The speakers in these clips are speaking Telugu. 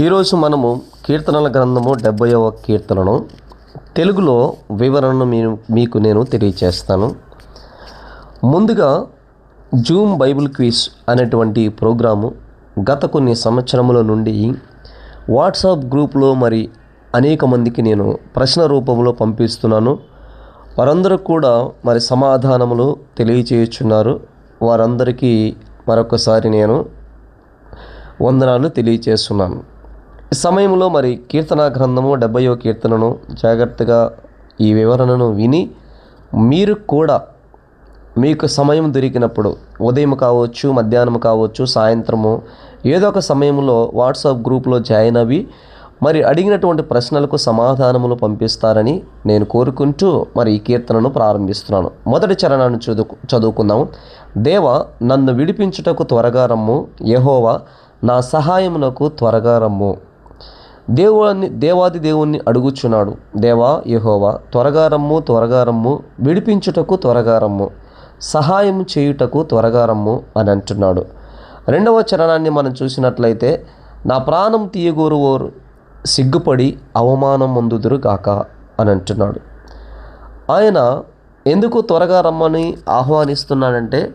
ఈరోజు మనము కీర్తనల గ్రంథము డెబ్బైవ కీర్తనను తెలుగులో వివరణను మీ మీకు నేను తెలియచేస్తాను. ముందుగా జూమ్ బైబిల్ క్విజ్ అనేటువంటి ప్రోగ్రాము గత కొన్ని సంవత్సరముల నుండి వాట్సాప్ గ్రూప్లో మరి అనేక మందికి నేను ప్రశ్న రూపంలో పంపిస్తున్నాను. వారందరూ కూడా మరి సమాధానములు తెలియచేయుచున్నారు. వారందరికీ మరొకసారి నేను వందనాలు తెలియచేస్తున్నాను. సమయంలో మరి కీర్తన గ్రంథము డెబ్బయో కీర్తనను జాగ్రత్తగా ఈ వివరణను విని మీరు కూడా మీకు సమయం దొరికినప్పుడు ఉదయం కావచ్చు మధ్యాహ్నం కావచ్చు సాయంత్రము ఏదో ఒక సమయంలో వాట్సాప్ గ్రూప్లో జాయిన్ అవి మరి అడిగినటువంటి ప్రశ్నలకు సమాధానములు పంపిస్తారని నేను కోరుకుంటూ మరి ఈ కీర్తనను ప్రారంభిస్తున్నాను. మొదటి చరణాన్ని చదువు చదువుకుందాము. దేవ నన్ను విడిపించుటకు త్వరగా రమ్ము. యహోవా నా సహాయమునకు త్వరగా రమ్ము. దేవుని దేవాది దేవుణ్ణి అడుగుచున్నాడు. దేవా యహోవా త్వరగా రమ్ము త్వరగా రమ్ము విడిపించుటకు త్వరగా రమ్ము సహాయం చేయుటకు త్వరగా రమ్ము అని అంటున్నాడు. రెండవ చరణాన్ని మనం చూసినట్లయితే నా ప్రాణం తీయగోరువోరు సిగ్గుపడి అవమానం ముందుదురు గాక అని అంటున్నాడు. ఆయన ఎందుకు త్వరగా రమ్మని ఆహ్వానిస్తున్నాడంటే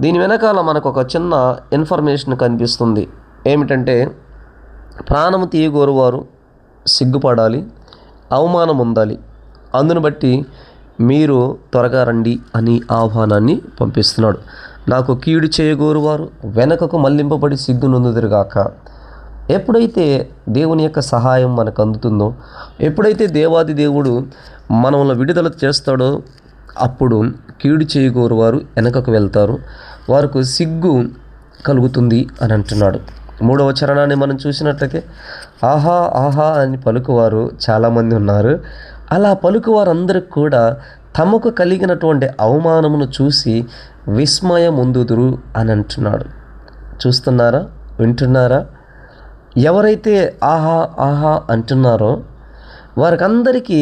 దీని వెనకాల మనకు ఒక చిన్న ఇన్ఫర్మేషన్ కనిపిస్తుంది. ఏమిటంటే ప్రాణము తీయగోరువారు సిగ్గుపడాలి అవమానం ఉండాలి. అందును బట్టి మీరు త్వరగా రండి అని ఆహ్వానాన్ని పంపిస్తున్నాడు. నాకు కీడు చేయగోరువారు వెనకకు మళ్ళింపబడి సిగ్గు నొందుదురుగాక ఎప్పుడైతే దేవుని యొక్క సహాయం మనకు అందుతుందో ఎప్పుడైతే దేవాది దేవుడు మనల్ని విడుదల చేస్తాడో అప్పుడు కీడు చేయగోరు వారు వెనకకు వెళ్తారు. వారికి సిగ్గు కలుగుతుంది అని అంటున్నాడు. మూడవ చరణాన్ని మనం చూసినట్లయితే ఆహా ఆహా అని పలుకువారు చాలామంది ఉన్నారు. అలా పలుకువారందరికి కూడా తమకు కలిగినటువంటి అవమానమును చూసి విస్మయం ఉందుదురు అని అంటున్నాడు చూస్తున్నారా? వింటున్నారా? ఎవరైతే ఆహా ఆహా అంటున్నారో వారికందరికీ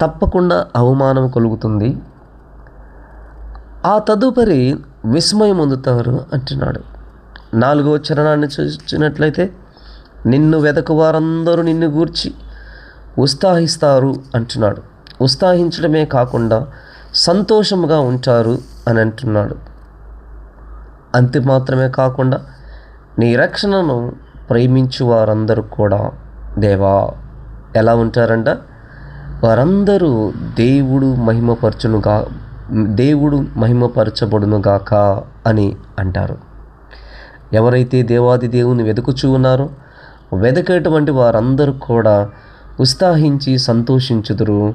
తప్పకుండా అవమానం కలుగుతుంది. ఆ తదుపరి విస్మయం అందుతారు అంటున్నాడు. నాలుగవ చరణాన్ని చూసినట్లయితే నిన్ను వెదకు వారందరూ నిన్ను గూర్చి ఉత్సాహిస్తారు అంటున్నాడు. ఉత్సాహించడమే కాకుండా సంతోషముగా ఉంటారు అని అంటున్నాడు. అంతే మాత్రమే కాకుండా నీ రక్షణను ప్రేమించు వారందరూ కూడా దేవా ఎలా ఉంటారంట? వారందరూ దేవుడు మహిమపరచునుగా దేవుడు మహిమపరచబడునుగాక అని అంటారు. ఎవరైతే దేవాది దేవుని వెతుకుచూ ఉన్నారో వెదకేటువంటి వారందరూ కూడా ఉత్సాహించి సంతోషించుదురు.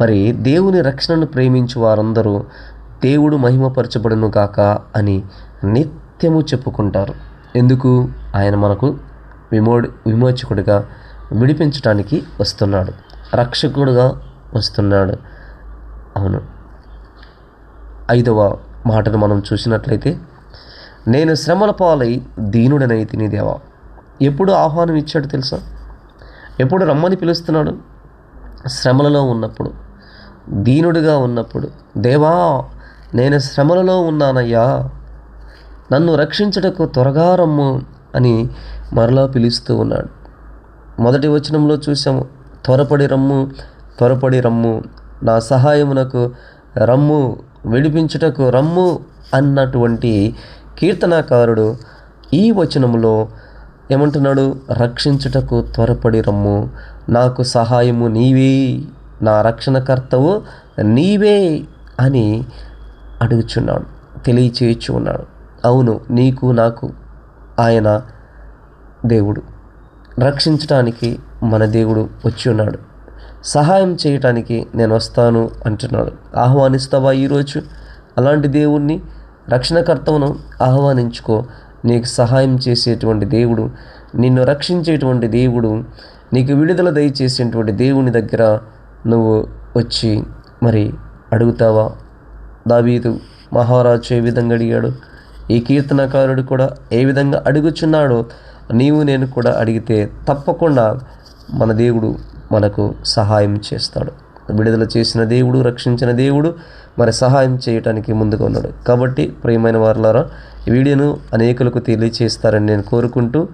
మరి దేవుని రక్షణను ప్రేమించు వారందరూ దేవుడు మహిమపరచబడును కాక అని నిత్యము చెప్పుకుంటారు. ఎందుకు? ఆయన మనకు విమోడి విమోచకుడిగా విడిపించడానికి వస్తున్నాడు. రక్షకుడుగా వస్తున్నాడు. అవును. ఐదవ మాటను మనం చూసినట్లయితే నేను శ్రమల పాలై దీనుడనై తిని దేవా ఎప్పుడు ఆహ్వానం ఇచ్చాడు తెలుసా? ఎప్పుడు రమ్మని పిలుస్తున్నాడు? శ్రమలలో ఉన్నప్పుడు. దీనుడిగా ఉన్నప్పుడు. దేవా నేను శ్రమలలో ఉన్నానయ్యా. నన్ను రక్షించటకు త్వరగా రమ్ము అని మరలా పిలుస్తూ ఉన్నాడు. మొదటి వచనంలో చూసాము త్వరపడి రమ్ము త్వరపడి రమ్ము. నా సహాయమునకు రమ్ము విడిపించుటకు రమ్ము అన్నటువంటి కీర్తనాకారుడు ఈ వచనములో ఏమంటున్నాడు? రక్షించుటకు త్వరపడి రమ్ము. నాకు సహాయము నీవే. నా రక్షణకర్తవు నీవే అని అడుగుచున్నాడు. తెలియచేయచ్చు ఉన్నాడు. అవును నీకు నాకు ఆయన దేవుడు. రక్షించటానికి మన దేవుడు వచ్చి ఉన్నాడు. సహాయం చేయటానికి నేను వస్తాను అంటున్నాడు. ఆహ్వానిస్తావా ఈరోజు అలాంటి దేవుణ్ణి రక్షణకర్తవును ఆహ్వానించుకో. నీకు సహాయం చేసేటువంటి దేవుడు నిన్ను రక్షించేటువంటి దేవుడు నీకు విడుదల దయచేసేటువంటి దేవుని దగ్గర నువ్వు వచ్చి మరి అడుగుతావా? దావీదు మహారాజు ఏ విధంగా అడిగాడు? ఈ కీర్తనకారుడు కూడా ఏ విధంగా అడుగుచున్నాడో నీవు నేను కూడా అడిగితే తప్పకుండా మన దేవుడు మనకు సహాయం చేస్తాడు. విడుదల చేసిన దేవుడు రక్షించిన దేవుడు మరి సహాయం చేయటానికి ముందుగా ఉన్నాడు. కాబట్టి ప్రియమైన వారులారా ఈ వీడియోను అనేకులకు తెలియచేస్తారని నేను కోరుకుంటూ